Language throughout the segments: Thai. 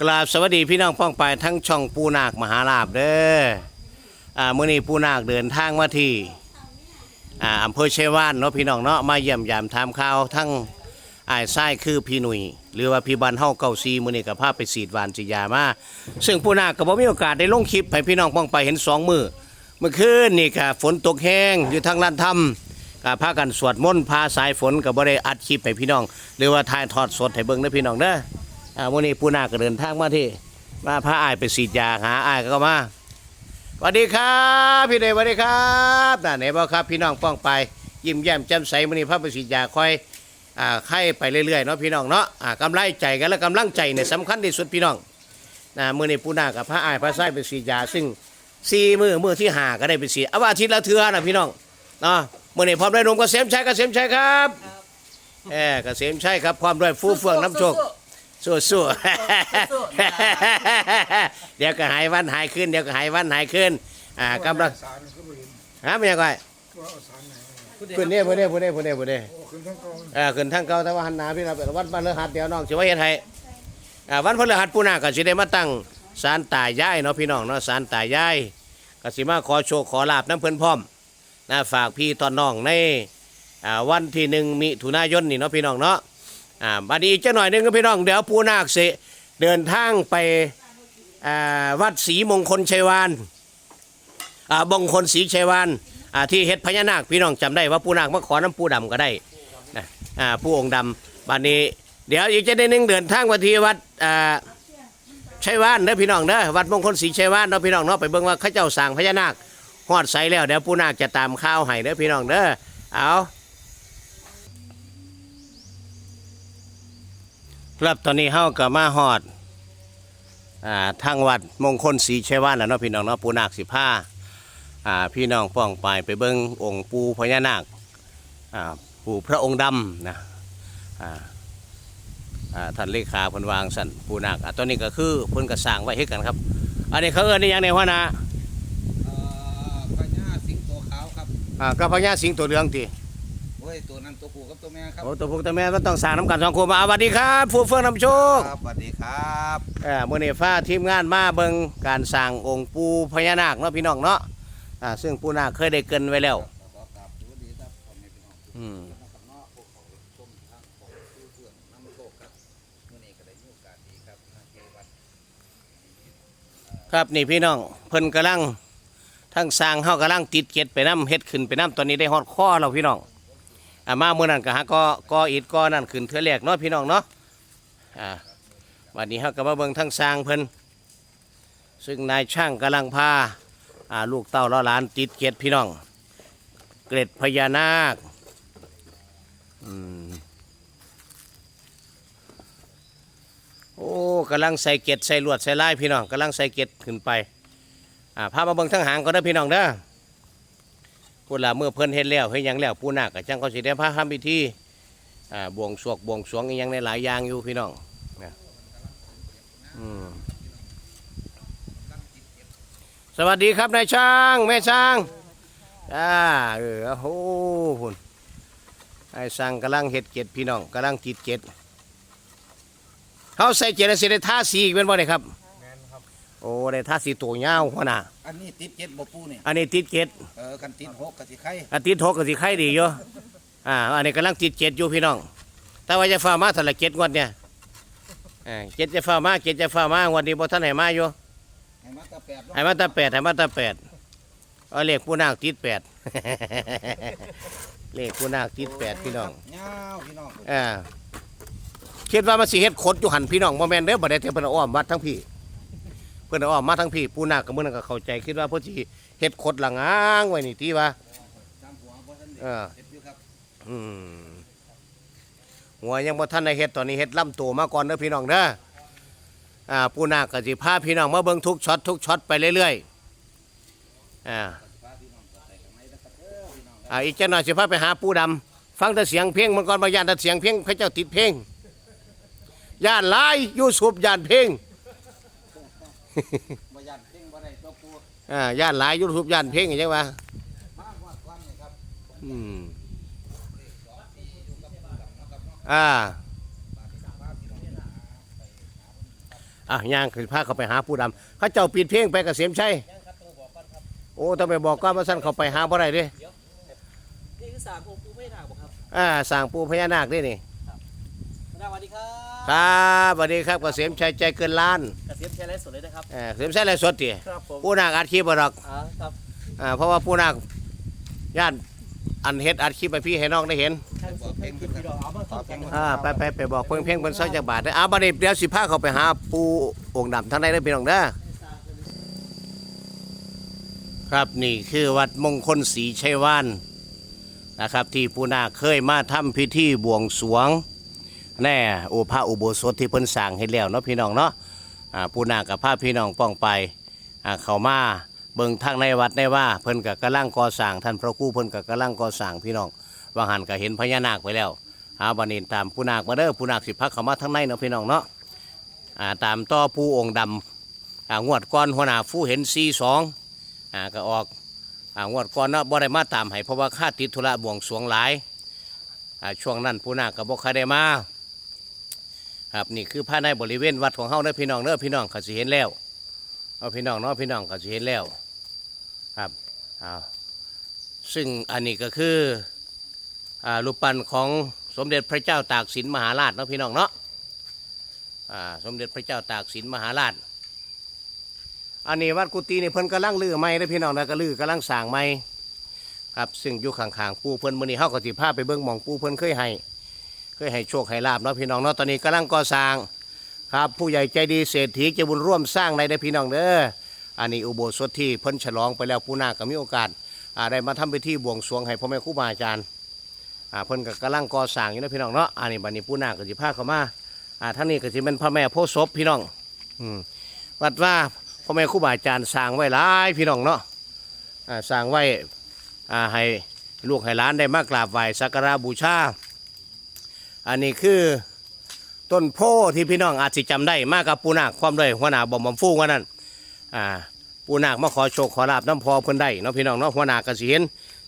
กราบสวัสดีพี่น้องป้องไปทั้งช่องปูนาคมหาลาบเด้ออ่ามื้อนี้ปูนาคเดินทางมาที่อ่าอำเภอเชยวานเนาะพี่น้องเนาะมาเยี่ยมยามถามข่าวทั้งอ้ายไส้คือพี่หนุ่ยหรือว่าพี่บันเฮาเก่าซีมื้อนี้ก็พาไปฉีดหวานฉียามาซึ่งปูนาคก็บ่มีโอกาสได้ลงคลิปให้พี่น้องป้องไปเห็นสองมือเมื่อคืนนี่ก็ฝนตกแห้งอยู่ทางลานถ้ำ ก็พากันสวดมนต์พาสายฝนก็บ่ได้อัดคลิปให้พี่น้อง หรือว่าถ่ายทอดสดให้เบิ่งเด้อพี่น้องเด้อ อ่าวันนี้ปูนาก็เดินทางมาที่มาพาอายไปสีดยาหาอายก็มาสวัสดีครับ พี่เดชสวัสดีครับน่ะไหนบ่ครับ พี่น้องป้องไป ยิ้มแย้มแจ่มใสวันนี้พาไปสีดยาคอยอ่าไข้ไปเรื่อยๆเนาะพี่น้องเนาะอ่ากำไรใจกันและกำลังใจเนี่ยสำคัญที่สุดพี่น้องนะมื้อนี้ปูนากับพระอายพระไส้ไปสีดยา ซึ่งสี่มือมือที่หาก็ได้ไปสีเอาว่าอาทิตย์ละเทือนะพี่น้องเนาะมื้อนี้พร้อมด้วยหนุ่มเกษมชัยเกษมชัยครับเออเกษมชัยครับพร้อมด้วยฟูเฟืองน้ำโชค สู้สู้เดี๋ยวก็หายวันหายขึ้นเดี๋ยวก็หายวันหายขึ้น อ่ากำลังสารก็บ่เห็นฮะเป็นยังไงว่าเอาสารไหนขึ้นเนี่ยพุ่นเนี่ยพุ่นเนี่ยพุ่นเนี่ยพุ่นเนี่ยโอ้ขึ้นทั้งกองเออขึ้นทางเก่าแต่ว่าหันหนาพี่เราเป็นวันพฤหัสเดี๋ยวน้องสิว่าเฮ็ดให้อ่าวันพฤหัสปูนาก็สิได้มาตั้งศาลตายายเนาะพี่น้องเนาะศาลตายายก็สิมาขอโชคขอลาบน้ำเพิ่นพร้อมนะฝากพี่ตอนน้องในอ่าวันที่หนึ่งมิถุนายนนี่เนาะพี่น้องเนาะ อ่าบัดนี้อีกจักหน่อยนึงก็พี่น้องเดี๋ยวปูนาคเสเดินทางไปอ่าวัดศรีมงคลชัยวานอ่ามงคลศรีชัยวานอ่าที่เฮ็ดพญานาคพี่น้องจำได้ว่าปูนาคมาขอน้ำปูดำก็ได้นะอ่าผู้องค์ดำบัดนี้ เดี๋ยวอีกจะได้นึงเดินทางมาที่วัดอ่าชัยวานเด้อพี่น้องเด้อวัดมงคลศรีชัยวานเนาะพี่น้องเนาะไปเบิ่งว่าเขาเจ้าสร้างพญานาคฮอดใสแล้วเดี๋ยวผู้นาคจะตามข้าวให้เด้อพี่น้องเด้อเอา ครับตอนนี้เฮาก็มาฮอดอ่าทางวัดมงคลศรีชัยวานแล้วเนาะพี่น้องเนาะผู้นาคสิพาอ่าพี่น้องป้องไปไปเบิ่งองค์ปู่พญานาคอ่าผู้พระองค์ดำนะอ่าอ่าท่านเลขาเพิ่นวางสั่นผู้นาคอ่าตอนนี้ก็คือเพิ่นก็สร้างไว้ให้กันครับ อันนี้เขาเอิ้นนี่ยังในหัวหน้าเอ่อพญาสิงโตขาวครับ อ่าก็พญาสิงห์ตัวเหลืองติ โอ้ยตัวนั้นตัวผู้กับตัวแม่ครับโอ้ตัวพวกตัวแม่ก็ต้องสร้างน้ำกันสองคนมาสวัสดีครับผู้เฟื่องนำโชคครับสวัสดีครับอ่ามื้อนี้ฟ้าทีมงานมาเบิ่งการสร้างองค์ปู่พญานาคเนาะพี่น้องเนาะอ่าซึ่งปู่นาคเคยได้เกรินไว้แล้ว ขอกราบสวัสดีครับพ่อแม่พี่น้องอืมนะครับเนาะพวกเขาชมทางของผู้เพื่อนน้ำโชคครับมื้อนี้ก็ได้มีโอกาสดีครับมาเทวัดครับนี่พี่น้องเพิ่นกำลังทั้งสร้างเฮากำลังติดเก็ดไปน้ำเฮ็ดขึ้นไปน้ำตอนนี้ได้ฮอดข้อแล้วพี่น้อง อ่ามาเมื่อนั้นก็หาก็ก็อิดก็นั่นขึ้นเทือแรกเนาะพี่น้องเนาะอ่าวันนี้เฮาก็มาเบิ่งทั้งสร้างเพิ่นซึ่งนายช่างกำลังพาอ่าลูกเต้าล้อหลานติดเกล็ดพี่น้อง เกร็ดพญานาคอืมโอ้กำลังใส่เกล็ดใส่ลวดใส่ลายพี่น้องกำลังใส่เกล็ดขึ้นไปอ่าพามาเบิ่งทั้งหางก็ได้พี่น้องเด้อ พูดละเมื่อเพิ่นเฮ็ดแล้วเฮ็ดยังแล้วปูนาคก็จังเขาสิได้พาทำพิธีอ่าบวงสวงบวงสวงอีหยังในหลายอย่างอยู่พี่น้องนะอืมสวัสดีครับนายช่างแม่ช่างอ่าเออโอ้โหพุ่นไอ้ช่างกำลังเฮ็ดเก็ดพี่น้องกำลังติดเก็ดเขาใส่เจแล้วสิได้ท่าสีอีกเป็นบ่ได้ครับแม่นครับ อ้ได้ท่าสีตัวยาวหัวหน้าอันนี้ติดเจ็ดบ่ปูนี่อันนี้ติดเกตเออกันติดหกกะสิไข่อันติดหกก็สิไข่ดีอยู่อ่าอันนี้กำลังติดเกตอยู่พี่น้อง แต่ว่าจะฟ้ามาเท่าไหร่เกตงวดเนี่ยอ่าเกตจะฟ้ามาเกตจะฟ้ามางวดนี้บ่ทันให้มาอยู่ให้มาตะแปดเนาะให้มาแตาแปดให้มาแตาแปดเอาเลขผู้นาคติดแปด เลขผู้นาคติดแปดพี่น้อง ยาวพี่น้องอ่าคิดว่ามันสิเฮ็ดขดอยู่หันพี่น้องบ่แม่นเด้อบ่ได้เทเพิ่นเอาอ้อมวัดทั้งพี่ เพิ่นเอาอ้อมมาทั้งพี่ปูนาคก็มื้อนั้นก็เข้าใจคิดว่าเพิ่นสิเฮ็ดขดหละงางไว้นี่ติว่าตามหัวบ่ทันเออเฮ็ดอยู่ครับอืมหัวยังบ่ทันได้เฮ็ดตอนนี้เฮ็ดล่ำตัวมาก่อนเด้อพี่น้องเด้ออ่าปูนาคก็สิพาพี่น้องมาเบิ่งทุกช็อตทุกช็อตไปเรื่อยๆอ่าอ่าอีกจักหน่อยสิพาไปหาปูดำฟังแต่เสียงเพลงมันก่อนบ่ย่านแต่เสียงเพลงพระเจ้าติดเพลงย่านหลายอยู่สูบย่านเพลง บ่ยันเพ่งบ่ได้ตัวปูอ่าย่านหลายยูทูบย่านเพลงอย่างเงี้ยวะมาฮอดก่อนนี่ครับอืมอ่าอะย่างคือพาเขาไปหาผู้ดำเขาเจ้าปิดเพลงไปเกษมชัยโอ้ต้องไปบอกก่อนว่าสั้นเขาไปหาบ่ได้เด้นี่คือสามองค์ปูไม่หนักบ่ครับอ่าสร้างปูพญานาคเด้นี่สวัสดีครับ ครับสวัสดีครับเกษมชัยใจเกินล้านกระเทียมแชร์ไลฟ์สดเลยนะครับ เออเกษมชัยไรสดติครับผมผู้นาคอัดคลิปบ่ดอกอ่าครับอ่าเพราะว่าผู้นาคญาติอันเฮ็ดอัดคลิปไปพี่ให้น้องได้เห็นทางสุดให้คุณพี่ดอกเอามาขอแข่งกันอ่าไปไปไปบอกเพิ่งเพ่งเพิ่นซอยจากบาทเด้ออ่าบัดนี้เดี๋ยวสิพาเขาไปหาปูองค์ดำทางใดเด้อพี่น้องเด้อครับนี่คือวัดมงคลศรีชัยวานนะครับที่ปูนาคเคยมาทำพิธีบวงสรวง แน่โอพระอุโบสถที่เพิ่นสร้างให้แล้วเนาะพี่น้องเนาะอ่าปูนากับพาพี่น้องป้องไปอ่าเข้ามาเบิ่งทางในวัดได้ว่าเพิ่นก็กำลังก่อสร้างท่านพระครูเพิ่นก็กำลังก่อสร้างพี่น้องว่าหันก็เห็นพญานาคไปแล้วอาบันนี้ตามปูนาคมาเด้อปูนาคสิพักเข้ามาทางในเนาะพี่น้องเนาะอ่าตามต่อปูองค์ดำอ่างวดก่อนหัวหน้าฟูเห็น42อ่าก็ออกอ่างวดก่อนเนาะบ่ได้มาตามให้เพราะว่าค่าติดธุระบวงสวงหลายอ่าช่วงนั้นปูนาคก็บ่ค่อยได้มา ครับนี่คือภายในบริเวณวัดของเฮาเด้อพี่น้องเด้อพี่น้องก็สิเห็นแล้วเอาพี่น้องเนาะพี่น้องก็สิเห็นแล้วครับอ้าวซึ่งอันนี้ก็คืออ่ารูปปั้นของสมเด็จพระเจ้าตากสินมหาราชเนาะพี่น้องเนาะอ่าสมเด็จพระเจ้าตากสินมหาราช อันนี้วัดกุฏินี่เพิ่นกำลังลื้อไม้เด้อพี่น้องนะก็ลื้อกำลังสร้างไม้ครับซึ่งอยู่ข้างๆปูเพิ่นมื้อนี้เฮาก็สิพาไปเบิ่งหม่องปูเพิ่นเคยให้ เคยให้โชคให้ลาบเนาะพี่น้องเนาะตอนนี้กำลังก่อสร้างครับผู้ใหญ่ใจดีเศรษฐีจะบุญร่วมสร้างในได้พี่น้องเด้ออันนี้อุโบสถที่เพิ่นฉลองไปแล้วผู้นาก็มีโอกาสอ่าได้มาทำพิธีบวงสรวงให้พ่อแม่ครูบาอาจารย์อ่าเพิ่นก็กำลังก่อสร้างอยู่นะพี่น้องเนาะอันนี้บัดนี้ผู้นาก็สิพาเข้ามาอ่าท่านนี้ก็สิเป็นพระแม่โพศพพี่น้องอืมวัดว่าพ่อแม่ครูบาอาจารย์สร้างไว้หลายพี่น้องเนาะอ่าสร้างไว้อ่าให้ลูกให้หลานได้มากราบไหว้สักการะบูชา อันนี้คือต้นโพที่พี่น้องอาจจะจำได้มากกับปูนาคความด้วยหัวหน้าบ่มบอมฟูงว่านั่นอ่าปูนาคมาขอโชคขอลาบน้ำพอเพิ่นได้เนาะพี่น้องเนาะหัวหน้าก็สิเห็น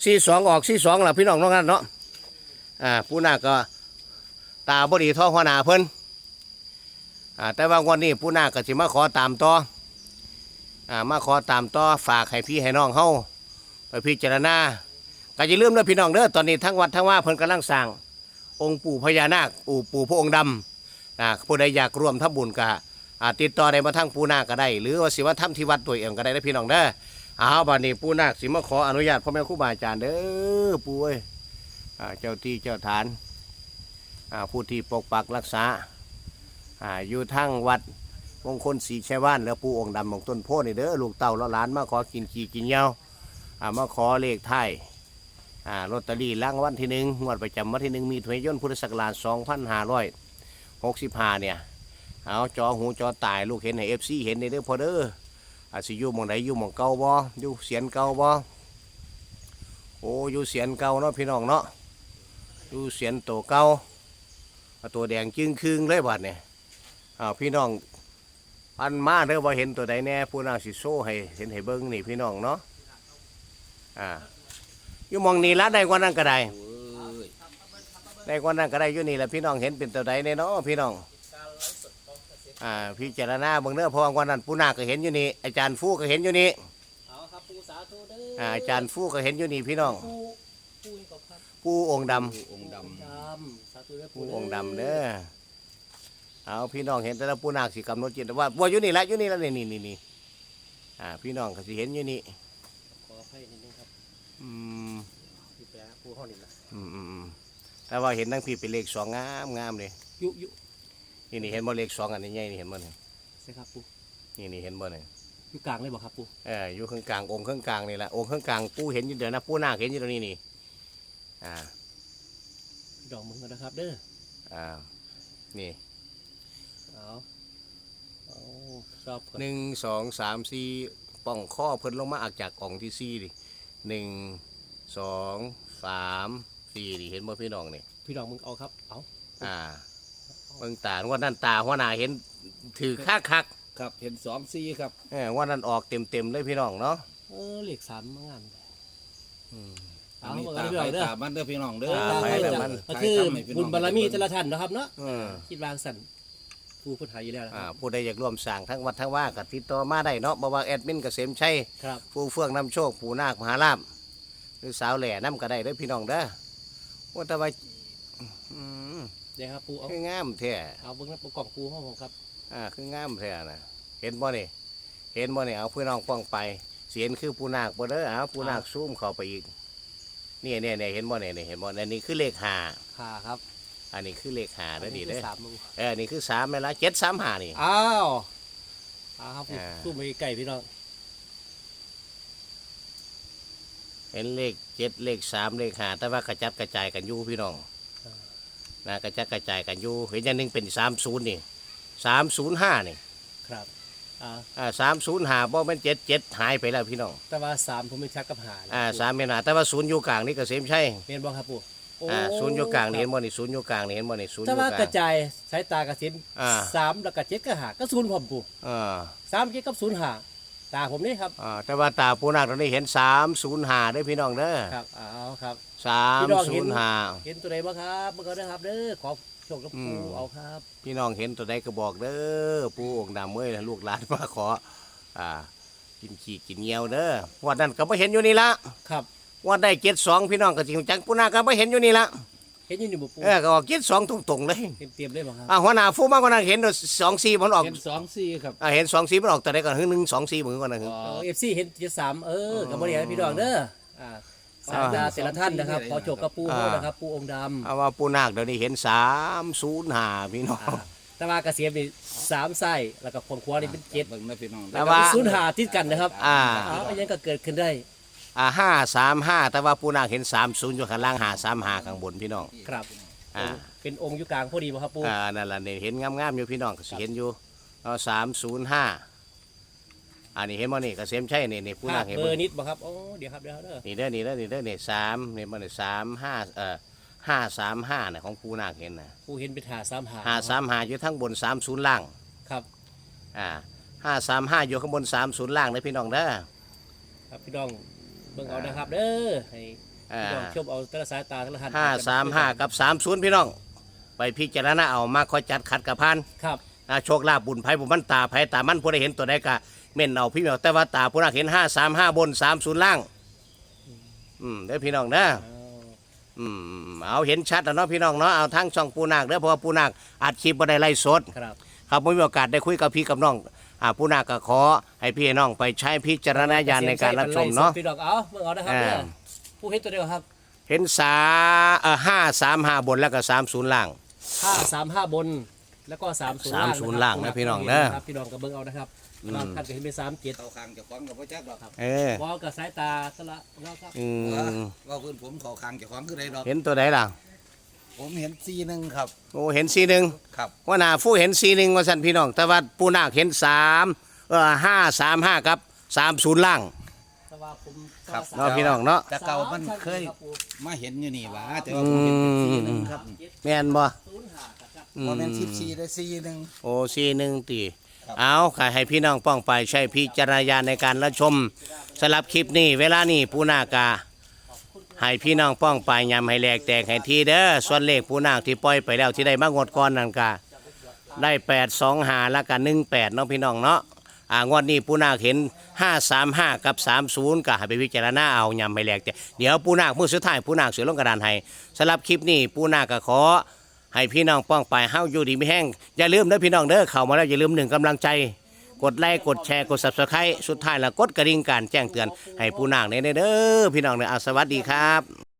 สี่สองออกสี่สองล่ะพี่น้องเนาะนั่นเนาะอ่าปูนาคก็ตาบดีท่อหัวหน้าเพิ่นอ่าแต่ว่าวันนี้ปูนาคก็สิมาขอตามต่ออ่ามาขอตามต่อฝากให้พี่ให้น้องเฮาไปพิจารณาก็อย่าลืมเด้อพี่น้องเด้อตอนนี้ทั้งวัดทั้งว่าเพิ่นกำลังสร้าง องค์ปู่พญานาคปู่ปู่พระองค์ดำนะผู้ใดอยากร่วมทำบุญก็ติดต่อได้มาทั้งปู่นาคก็ได้ หรือว่าสิว่าทำที่วัดตัวเองก็ได้นะพี่น้องเด้อเอาบัดนี้ปู่นาคสิมาขออนุญาตพ่อแม่ครูบาอาจารย์เด้อปู่เอ้ยเจ้าที่เจ้าฐานผู้ที่ปกปักรักษาอยู่ทั้งวัดมงคลศรีชัยวานแล้วปู่องค์ดำของต้นโพนี่เด้อลูกเต่าและหลานมาขอกินขี่กินเย้าอ่ามาขอเลขไทย อ่าลอตเตอรี่รางวัลที่หนึ่งงวดประจำวันที่หนึ่งมีถุยยนต์พุทธศักราชสองพันห้าร้อยหกสิบห้าเนี่ยเอาจอหูจอตายลูกเห็นให้เอฟซีเห็นในเด้อพอเด้ออาจสิอยู่มองไหนอยู่มองเก่าบ่อยู่เสียนเก่าบ่โอ้อยู่เสียนเก่าเนาะพี่น้องเนาะอยู่เสียนโตเก่าเอาตัวแดงจึงครึ่งเลยบัดเนี่ยอ้าวพี่น้องพันมาเด้อว่าเห็นตัวใดแน่ผู้นาสิโซ่ให้เห็นให้เบิ้งนี่พี่น้องเนาะอ่า อยู่หมองนี้ละได้กว่านั้นก็ได้เอ้ยได้กว่านั้นก็ได้อยู่นี่แหละพี่น้องเห็นเป็นตัวใดในเนาะพี่น้องอ่าพี่เจารณาเบิ่งเด้อเพราะว่ากว่านั้นปูนาคก็เห็นอยู่นี่อาจารย์ฟูก็เห็นอยู่นี่เอาครับปูสาธุเด้ออ่าอาจารย์ฟูก็เห็นอยู่นี่พี่น้องปูปูให้กับครับปูองค์ดผู้องค์ดดำสาธุเด้อำปูปูองค์ดำเด้อเอาพี่น้องเห็นแต่ละปูนาคสิกำหนดจิตว่าว่าอยู่นี่ละอยู่นี่ละนี่นี่นี่นี่อ่าพี่น้องก็สิเห็นอยู่นี่ขอให้นิดนึงครับอืมพี่แปะปูห้ องนี่ละอืมอืมอืมแต่ว่าเห็นทั้งพี่เป็นเลขสองงามงามเลยยุยุนี่นี่เห็นบ่เลขสองอันนี้ใหญ่นี่เห็นบ่นี่ใช่ครับปูนี่นี่เห็นบ่นี่อยู่กลางเลยบ่ครับปูเอออยู่ข้างกลางองค์ข้างกลางนี่แหละองค์ข้างกลางปูเห็นอยู่เดี๋ยวนะปูนาคเห็นอยู่ตรงนี้นี่อ่าดอกมึงกันนะครับ เด้ออ่านี่เอาเอาชอบก่อนหนึ่งสองสามสี่ป่องข้อเพิ่นลงมาออกจากกล่องที่สี่ดิหนึ่งสองสาม สี่ดิเห็นบ่พี่น้องนี่พี่ดอกมึงเอาครับ เอาอ่าเบิ่งตาว่านั่นตาหัวหน้าเห็นถือคักคักำครับ เห็นสองซีครับๆเออว่านั่นออกเต็มเต็มๆเลยพี่น้องเนาะเออเลขสามมางานอืมอัเอานนี้มาตากันพี่ดไปอกเด้อตามันเด้อพี่น้องเด้ออ่าไปแล้วมันก็คือถ่ายทำให้พี่น้องบุญบารมีแต่ละท่านนะครับเนาะเออคิดวางสั่นผู้พุทธาอยู่แล้วนะคอ่ารับผู้ใดอยากร่วมสร้างทั้งวัดทั้งว่าก็ติดต่อมาได้เนาะบ่ว่าแอดมินเกษมชัยครับผู้เฟื่องนำโชคผู้นาคมหาลาภหรือสาวแหล่น้ำก็ได้เด้อพี่น้องเด้อ ว่าแต่ว่าอืมเดี๋ยวครับปูเอาคืองามแท้เอาเบิ้งน้ำปูกล่องปูห้องผมครับอ่าคืองามแท้นะเห็นบ่นี่เห็นบ่นี่เอาพี่น้องป้องไป เสียนคือผู้นาคบ่เด้อเอาผู้นาคซูมเข้าไปอีกนี่เนี่ยเนี่ยเห็นบ่เนี่ยเนี่ยเห็นบ่อันนี้คือเลขห้าค่ะครับ อันนี้คือเลขห้าเด้อนี่เด้อสามมือเอออันนี้คือสามแม่นละเจ็ดสามห้านี่อ้าวอ้าวครับอ่าสู้ไปไก่พี่น้อง เห็นเลขเจ็ดเลขสามเลขห้าแต่ว่ากระจัดกระจายกันอยู่พี่น้องนะกระจัดกระจายกันอยู่เห็นอย่างหนึงเป็นสามศูนย์นี่สามศูนย์ห้านี่ครับอ่าอ่าสามศูนย์ห้าบ่แม่นเจ็ดเจ็ดหายไปแล้วพี่น้องแต่ว่าสามผมไม่ชักกับหานะอ่าสามเมนหาแต่ว่าศูนย์อยู่กลางนี่เกษมชัยเรียนบ้างครับปูโอ่าศูนย์อยู่กลางนี่คเห็รับนบ่นี่ศูนย์อยู่กลางนี่เห็นบ่นี่ศูนย์อแต่ยู่ว่ากลาระงจายสายตากระสินอ่า สามแล้วก็เจ็ดก็หาก็ศูนย์ผมปูอ่าสามเจ็ดกับศูนย์หา ตาผมนี่ครับอ่าแต่ว่าตาปูนาคตอนนี้เห็นสามศูนย์ห้าได้อพี่น้องเด้อครับเอาครับ สามพี่น้องศูเห็น นย์ห้าเห็นตัวไหนบ้างครับเมื่อกี้นะครับเด้อขอโชคกับอืปูมเอาครับพี่น้องเห็นตัวใดก็บอกเด้อปูองค์ดำเมื่อยลูกหลานมาขอ อ่า กินขี้กินเงียวเด้อวันนั้นก็ไม่เห็นอยู่นี่ละครับ วันได้เจ็ดสองพี่น้องก็จริงจังปูนาคก็ไม่เห็นอยู่นี่ละ เห็นอยินอยู่บ่ปูเออก็ออกเจ็ดสองตรงๆเลยเตรียมเตรียมเลยบ่ครับอ่าหัวหน้าฟูมากกว่านั้นเห็นสองสี่มันออกเห็นสองสี่ครับอ่าเห็นสองสี่มันออกแต่ได้ก่อนหนึ่งสองสี่เหมือนกันนะเอฟซีเห็นเจ็ดสามเออกับบริยาพี่น้องเด้ออ่าสายตาแต่ละท่านนะครับขอโชคกับปูเขานะครับ ปูองค์ดำเอาว่าปูนาคเดี๋ยวนี้เห็นสามศูนย์ห้าพี่น้อง อ่าแต่ว่ากระเสียมนี่สามไส้แล้วก็คนครัวนี่เป็นเจ็ดเบิ่งนะพี่น้องแต่ว่า ศูนย์หาติดกันนะครับอ่าเอาอันนี้ก็เกิดขึ้นได้ อ่าห้าสามห้าแต่ว่าปูนาคเห็นสามศูนย์อยู่ข้างล่างหาสามหาข้างบนพี่น้อง ครับอ่า เป็นองค์อยู่กลางพอดีบ่ครับปูอ่านั่นแหละเนี่ยเห็นงามๆอยู่พี่น้องก็สิเห็นอยู่เอาสามศูนย์ห้าอันนี้เห็นบ่นี่เกษมใช่นี่นี่ปูภานาพคเห็นเบบ่อร์นิดบ่ครับโอ้เดี๋ยวครับเดี๋ยวครับเด้อนี่เด้อนี่เด้อนี่เด้อนี่สามนี่บ่นี่สามห้าเอ่อห้าสามห้าน่ะของปูนาคเห็นน่ะปูเห็นเป็นหาสามหาห้าสามห้าอยู่ทั้งบนสามศูนย์ล่างครับอ่าห้าสามห้าอยู่ข้างบนสามศูนย์ล่างนะพี่น้องเด้อ ครับพี่น้องเบิ่งเอานะครับเด้อให้อ่าพี่น้องชมเอาแต่ละสายตาแต่ละท่านห้าสามห้ากับสามศูนย์พี่น้อง ไปพิจารณาเอามาคอยจัดขัดกับพันครับอ่าโชคลาภบุญไพ่บุญมันตาไพ่ตามันผู้ใดเห็นตัวใดกะเม่นเอาพี่น้องแต่ว่าตาผู้นักเห็นห้าสามห้าบนสามศูนย์ล่าง อืมเด้อพี่น้องเด้อเอาอืมเอาเห็นชัดแล้วเนาะพี่น้องเนาะเอาทั้งช่องปูนาคเด้อเพราะว่าปูนาคอัดคลิปบ่ได้ไล่สดครับ ครับไม่มีโอกาสได้คุยกับพี่กับน้อง อ่าปูนาคก็ขอให้พี่น้องไปใช้พิจารณญาณในการรับชมเนาะพี่น้องเอาเบิ่งเอานะครับอ่าเด้อผู้เห็นตัวเดียวครับ เห็นสาเอ่อห้าสามห้าบนแล้วก็สามศูนย์ล่าง ห้าสามห้าบนแล้วก็สามศูนย์สามศูนย์ล่างนะพี่น้องเด้อ ครับพี่น้องกับเบิ่งเอานะครับอืมบางท่านก็เห็นเป็นสามเจ็ดเข้าคางเจะคว้าของกับพ่อจักหรอกครับเออวอลกับสายตาสละเราครับอืมว่าเพื่อนผมเข้าคางเจะคว้าของคือไรดอกเห็นตัวไหนล่ะ ผมเห็นซีหนึ่งครับ โอ้เห็นสีหนึ่งครับว่าหนาฟู้เห็นสีหนึ่งว่าสันพี่น้อง แต่ว่าปูนาคเห็นสามเออห้าสามห้าครับสามศูนย์ล่าง แต่ว่าผมครับ เนาะพี่น้องเนาะ แต่เก่ามันเคยครับผมมาเห็นอยู่นี่หว่าแต่ว่าผมเห็นเป็นซีหนึ่งครับแม่นบ่ศูนย์ห้าครับอืผมเป็นสิบซีได้ซีหนึ่ง โอ้สีหนึ่งตีครับ เอาค่ะให้พี่น้องป้องไปใช้พิจารณญาณในการรับชมสำหรับคลิปนี้ เวลานี้ปูนากา ให้พี่น้องป้องไปยำให้แหลกแตกให้ทีเด้อส่วนเลขปูนาคที่ปล่อยไปแล้วที่ได้มางวดก่อนนั่นกาได้แปดสองหาแล้วกันหนึ่งแปดเนาะพี่น้องเนาะอ่างวดนี้ปูนาคเห็นห้าสามห้ากับสามศูนย์ก็ให้ไปพิจารณาเอายำให้แหลกแตกเดี๋ยวปูนาคมือสุดท้ายปูนาคเสือลงกระดานให้สำหรับคลิปนี้ปูนาคก็ขอ ให้พี่น้องป้องไปเฮาอยู่ดีไม่แห้งอย่าลืมเด้อพี่น้องเด้อเข้ามาแล้วอย่าลืมหนึ่งกำลังใจ กดไลค์กดแชร์กด subscribe สุดท้ายแล้วกดกระดิ่งการแจ้งเตือนให้ผู้นางในเด้อพี่น้องเด้ออาสวัสดีครับ